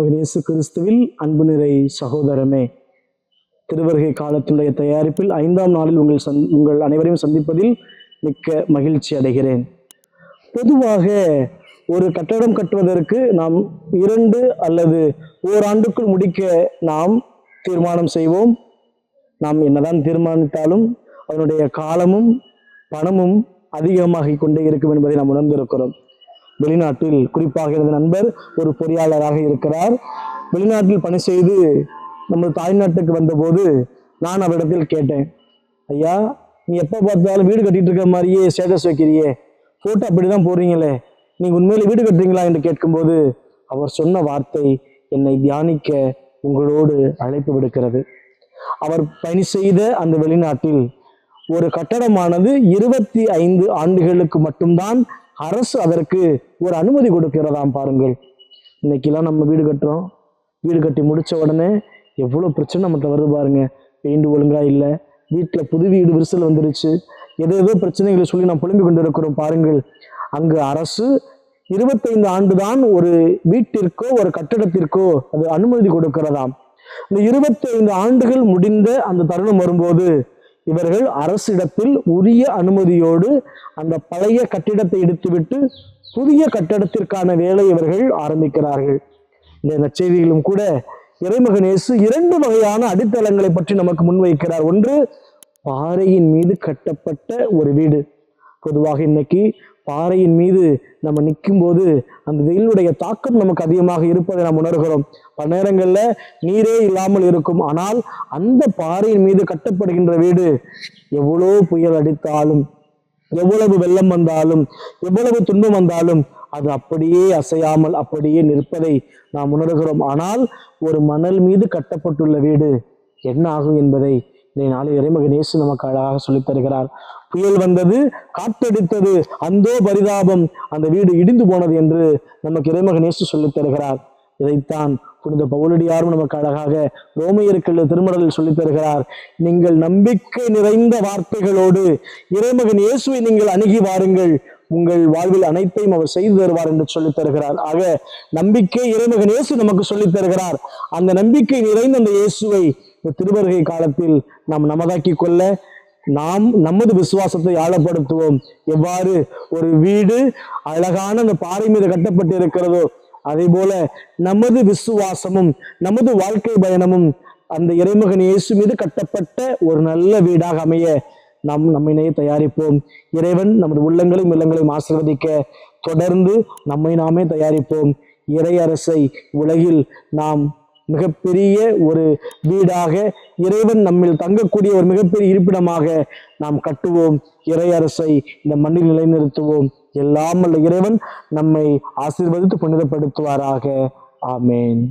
மகன் இயேசு கிறிஸ்துவில் அன்பு நிறை சகோதரமே திருவருகை காலத்தினுடைய தயாரிப்பில் ஐந்தாம் நாளில் உங்கள் சந் உங்கள் அனைவரையும் சந்திப்பதில் மிக்க மகிழ்ச்சி அடைகிறேன். பொதுவாக ஒரு கட்டடம் கட்டுவதற்கு நாம் இரண்டு அல்லது ஓராண்டுக்குள் முடிக்க நாம் தீர்மானம் செய்வோம். நாம் என்னதான் தீர்மானித்தாலும் அதனுடைய காலமும் பணமும் அதிகமாகிக் கொண்டே இருக்கும் என்பதை நாம் உணர்ந்திருக்கிறோம். வெளிநாட்டில் குறிப்பாக எனது நண்பர் ஒரு பொறியாளராக இருக்கிறார். வெளிநாட்டில் பணி செய்து நமது தாய்நாட்டுக்கு வந்தபோது நான் அவரிடத்தில் கேட்டேன் ஐயா நீ எப்போ பார்த்தாலும் வீடு கட்டிட்டு இருக்க மாதிரியே ஸ்டேட்டஸ் வைக்கிறியே? ஃபோட்டோ அப்படி தான் போடுறீங்களே நீங்கள் உண்மையில் வீடு கட்டுறீங்களா? என்று கேட்கும்போது அவர் சொன்ன வார்த்தை என்னை தியானிக்க உங்களோடு அழைப்பு விடுக்கிறது. அவர் பணி செய்த அந்த வெளிநாட்டில் ஒரு கட்டடமானது இருபத்தி ஐந்து ஆண்டுகளுக்கு மட்டும்தான் அரசு அதற்கு ஒரு அனுமதி கொடுக்கிறதாம் பாருங்கள். இன்னைக்கெல்லாம் நம்ம வீடு கட்டுறோம். வீடு கட்டி முடித்த உடனே எவ்வளோ பிரச்சனை நம்மகிட்ட வருது பாருங்க. பெயிண்ட் ஒழுங்காக இல்லை. வீட்டில் புது வீடு விரிசல் வந்துருச்சு. ஏதோ ஏதோ பிரச்சனைகளை சொல்லி நாம் புலம்பிக் கொண்டிருக்கிறோம் பாருங்கள். அங்கு அரசு இருபத்தைந்து ஆண்டு தான் ஒரு வீட்டிற்கோ ஒரு கட்டடத்திற்கோ அது அனுமதி கொடுக்கிறதாம். இந்த இருபத்தைந்து ஆண்டுகள் முடிந்த அந்த தருணம் வரும்போது இவர்கள் அரசிடத்தில் உரிய அனுமதியோடு அந்த பழைய கட்டிடத்தை எடுத்துவிட்டு புதிய கட்டடத்திற்கான வேலை இவர்கள் ஆரம்பிக்கிறார்கள். இந்த நற்செய்தியிலும் கூட இறைமகனேசு இரண்டு வகையான அடித்தளங்களை பற்றி நமக்கு முன்வைக்கிறார். ஒன்று பாறையின் மீது கட்டப்பட்ட ஒரு வீடு. பொதுவாக இன்னைக்கு பாறையின் மீது நம்ம நிற்கும்போது அந்த வெயிலுடைய தாக்கம் நமக்கு அதிகமாக இருப்பதை நாம் உணர்கிறோம். பல நேரங்களில் நீரே இல்லாமல் இருக்கும். ஆனால் அந்த பாறையின் மீது கட்டப்படுகின்ற வீடு எவ்வளோ புயல் அடித்தாலும் எவ்வளவு வெள்ளம் வந்தாலும் எவ்வளவு துன்பம் வந்தாலும் அது அப்படியே அசையாமல் அப்படியே நிற்பதை நாம் உணர்கிறோம். ஆனால் ஒரு மணல் மீது கட்டப்பட்டுள்ள வீடு என்ன ஆகும் என்பதை இன்றைய நாளை இறைமகன் இயேசு நமக்கு அழகாக சொல்லித் தருகிறார். புயல் வந்தது காற்றடித்தது அந்தோ பரிதாபம் அந்த வீடு இடிந்து போனது என்று நமக்கு இறைமகன் இயேசு சொல்லித் தருகிறார். இதைத்தான் புனித பவுலடியாரும் நமக்கு அழகாக ரோமையர்கள் திருமணத்தில் சொல்லித் தருகிறார். நீங்கள் நம்பிக்கை நிறைந்த வார்த்தைகளோடு இறைமகன் இயேசுவை நீங்கள் அணுகி வாருங்கள். உங்கள் வாழ்வில் அனைத்தையும் அவர் செய்து தருவார் என்று சொல்லித் தருகிறார். ஆக நம்பிக்கை இறைமகன் இயேசு நமக்கு சொல்லித் தருகிறார். அந்த நம்பிக்கை நிறைந்த அந்த இயேசுவை இந்த திருவருகை காலத்தில் நாம் நமதாக்கி கொள்ள நாம் நமது விசுவாசத்தை ஆழப்படுத்துவோம். எவ்வாறு? ஒரு வீடு அழகான அந்த பாறை மீது கட்டப்பட்டு இருக்கிறதோ அதே போல நமது விசுவாசமும் நமது வாழ்க்கை பயணமும் அந்த இறைமகன் இயேசு மீது கட்டப்பட்ட ஒரு நல்ல வீடாக அமைய நாம் நம்மினையே தயாரிப்போம். இறைவன் நமது உள்ளங்களையும் இல்லங்களையும் ஆசீர்வதிக்க தொடர்ந்து நம்மை நாமே தயாரிப்போம். இறை அரசை உலகில் நாம் மிகப்பெரிய ஒரு வீடாக இறைவன் நம்மில் தங்கக்கூடிய ஒரு மிகப்பெரிய இருப்பிடமாக நாம் கட்டுவோம். இறையரசை இந்த மண்ணில் நிலைநிறுத்துவோம். எல்லாம் அல்ல இறைவன் நம்மை ஆசீர்வதித்து புனிதப்படுத்துவாராக. ஆமேன்.